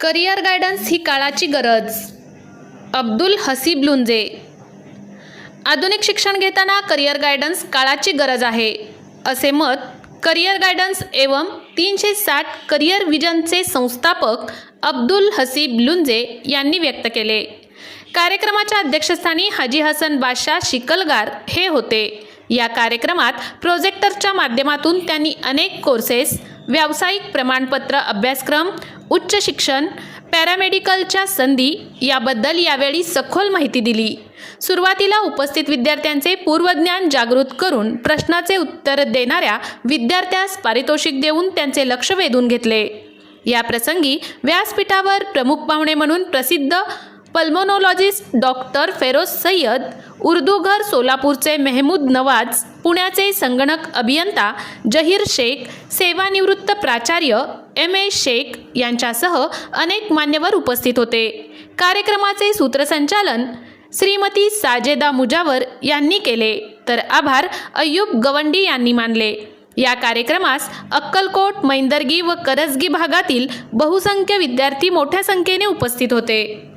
Career guidance ही काळाची गरज. अब्दुल हसीब लुंजे. आधुनिक शिक्षण घेताना करिअर गायडन्स काळाची गरज आहे असे मत करिअर गायडन्स एवं तीनशे साठ करिअर विजनचे संस्थापक अब्दुल हसीब लुंजे यांनी व्यक्त केले. कार्यक्रमाच्या अध्यक्षस्थानी हाजी हसन बादशाह शिकलगार हे होते. या कार्यक्रमात प्रोजेक्टरच्या माध्यमातून त्यांनी अनेक कोर्सेस व्यावसायिक प्रमाणपत्र अभ्यासक्रम उच्च शिक्षण पॅरामेडिकलच्या संधी याबद्दल यावेळी सखोल माहिती दिली. सुरुवातीला उपस्थित विद्यार्थ्यांचे पूर्वज्ञान जागृत करून प्रश्नाचे उत्तर देणाऱ्या विद्यार्थ्यास पारितोषिक देऊन त्यांचे लक्ष वेधून घेतले. या प्रसंगी व्यासपीठावर प्रमुख पाहुणे म्हणून प्रसिद्ध पल्मोनॉलॉजिस्ट डॉक्टर फेरोज सय्यद उर्दूघर सोलापूरचे मेहमूद नवाज पुण्याचे संगणक अभियंता जहीर शेख सेवानिवृत्त प्राचार्य एम ए शेख यांच्यासह अनेक मान्यवर उपस्थित होते. कार्यक्रमाचे सूत्रसंचालन श्रीमती साजेदा मुजावर यांनी केले. तर आभार अय्यूब गवंडी यांनी मानले. या कार्यक्रमास अक्कलकोट मैंदर्गी व करजगी भागातील बहुसंख्य विद्यार्थी मोठ्या संख्येने उपस्थित होते.